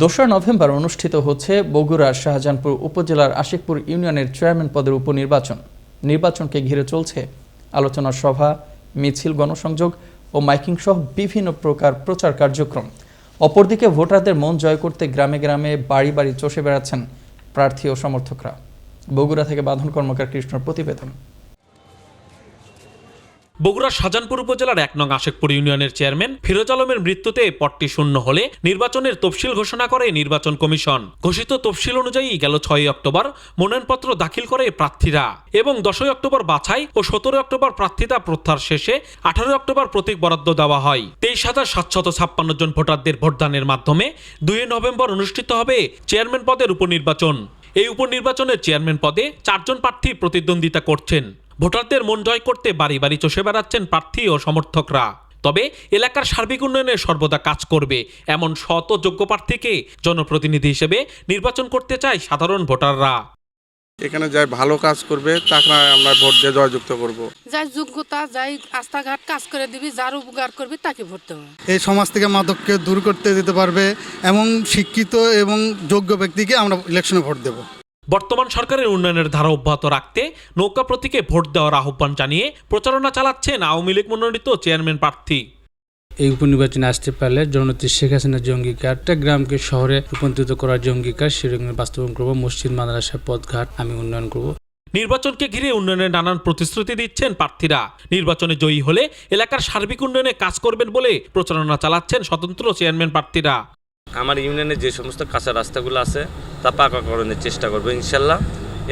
দোসরা নভেম্বর অনুষ্ঠিত হচ্ছে বগুড়ার শাহজাহানপুর উপজেলার আশিকপুর ইউনিয়নের চেয়ারম্যান পদের উপনির্বাচন। নির্বাচনকে ঘিরে চলছে আলোচনা সভা, মিছিল, গণসংযোগ ও মাইকিং সহ বিভিন্ন প্রকার প্রচার কার্যক্রম। অপরদিকে ভোটারদের মন জয় করতে গ্রামে গ্রামে বাড়ি বাড়ি চষে বেড়াচ্ছেন প্রার্থী ও সমর্থকরা। বগুড়া থেকে বাঁধন কর্মকার কৃষ্ণর প্রতিবেদন। বগুড়ার শাহজাহানপুর উপজেলার এক নং আশেকপুর ইউনিয়নের চেয়ারম্যান ফিরোজ আলমের মৃত্যুতে পদটি শূন্য হলে নির্বাচনের তফসিল ঘোষণা করে নির্বাচন কমিশন। ঘোষিত তফসিল অনুযায়ী গেল ছয়ই অক্টোবর মনোনয়নপত্র দাখিল করে প্রার্থীরা এবং দশই অক্টোবর বাছাই ও সতেরোই অক্টোবর প্রার্থিতা প্রত্যাহার শেষে আঠারোই অক্টোবর প্রতীক বরাদ্দ দেওয়া হয়। তেইশ হাজার সাতশত ছাপ্পান্ন জন ভোটারদের ভোটদানের মাধ্যমে দুই নভেম্বর অনুষ্ঠিত হবে চেয়ারম্যান পদের উপনির্বাচন। এই উপনির্বাচনের চেয়ারম্যান পদে চারজন প্রার্থী প্রতিদ্বন্দ্বিতা করছেন। ভোটারদের মন জয় করতে বাড়ি বাড়ি চষে বেড়াচ্ছেন প্রার্থী ও সমর্থকরা। তবে এলাকার সার্বিক উন্নয়নে সর্বদা কাজ করবে এমন শত যোগ্য প্রার্থীকে জনপ্রতিনিধি হিসেবে নির্বাচন করতে চায় সাধারণ ভোটাররা। এখানে যাই ভালো কাজ করবে তাকে আমরা ভোট দিয়ে জয়যুক্ত করব। যাই যোগ্যতা যাই রাস্তাঘাট কাজ করে দিবি যার উপকার করবি তাকে ভোট দেবো। এই সমাজ থেকে মাদককে দূর করতে দিতে পারবে এবং শিক্ষিত এবং যোগ্য ব্যক্তিকে আমরা ইলেকশনে ভোট দেব। বর্তমান সরকারের উন্নয়নের ধারা অব্যাহত রাখতে নৌকা প্রতীকে ভোট দেওয়ার আহ্বান জানিয়ে প্রচারণা চালাচ্ছেন আওয়ামী লীগ মনোনীত চেয়ারম্যান প্রার্থী। এই উপনির্বাচনে আসতে পারলে জননেত্রী শেখ হাসিনার যে অঙ্গীকারটা গ্রামকে শহরে রূপান্তরিত করার যে অঙ্গীকার সেরকম বাস্তবায়ন করব মসজিদ মাদ্রাসা পথঘাট আমি উন্নয়ন করব। নির্বাচনকে ঘিরে উন্নয়নের নানান প্রতিশ্রুতি দিচ্ছেন প্রার্থীরা। নির্বাচনে জয়ী হলে এলাকার সার্বিক উন্নয়নে কাজ করবেন বলে প্রচারণা চালাচ্ছেন স্বতন্ত্র চেয়ারম্যান প্রার্থীরা। আমার ইউনিয়নে যে সমস্ত কাঁচা রাস্তাগুলো আছে তা পাকাকরণের চেষ্টা করব ইনশাল্লাহ।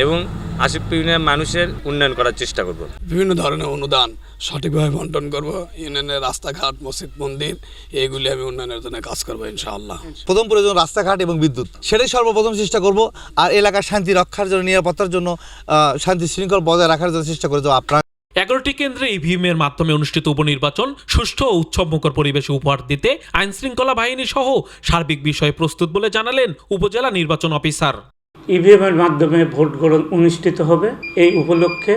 এবং আশিকপুর ইউনিয়নের মানুষের উন্নয়ন করার চেষ্টা করব। বিভিন্ন ধরনের অনুদান সঠিকভাবে বন্টন করব ইউনিয়নের রাস্তাঘাট মসজিদ মন্দির এইগুলি আমি উন্নয়নের জন্য কাজ করব ইনশাআল্লাহ। প্রথম প্রয়োজন রাস্তাঘাট এবং বিদ্যুৎ। সেটাই সর্বপ্রথম চেষ্টা করব আর এলাকার শান্তি রক্ষার জন্য নিরাপত্তার জন্য শান্তি শৃঙ্খল বজায় রাখার জন্য চেষ্টা করে যাব আপনার এগারোটি কেন্দ্রে ইভিএম এর মাধ্যমে অনুষ্ঠিত উপনির্বাচন, সুষ্ঠু ও উৎসবমুখর পরিবেশে উপহার দিতে আইন শৃঙ্খলা বাহিনী সহ সার্বিক বিষয়ে প্রস্তুত বলে জানালেন উপজেলা নির্বাচন অফিসার। ইভিএমের মাধ্যমে ভোট গ্রহণ অনুষ্ঠিত হবে। এই উপলক্ষে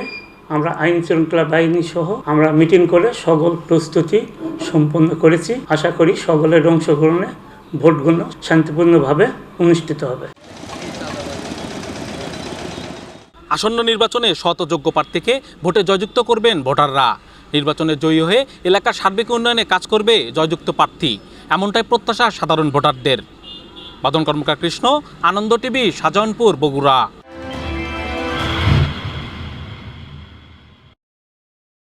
আমরা আইন শৃঙ্খলা বাহিনী সহ আমরা মিটিং করে সকল প্রস্তুতি সম্পন্ন করেছি। আশা করি সকলের অংশগ্রহণে ভোটগুলো শান্তিপূর্ণভাবে অনুষ্ঠিত হবে। আসন্ন নির্বাচনে শতযোগ্য প্রার্থীকে ভোটে জয়যুক্ত করবেন ভোটাররা। নির্বাচনে জয়ী হয়ে এলাকার সার্বিক উন্নয়নে কাজ করবে জয়যুক্ত প্রার্থী। এমনটাই প্রত্যাশা সাধারণ ভোটারদের। বাদন কর্মকার কৃষ্ণ, আনন্দ টিভি, শাহজাহানপুর, বগুড়া।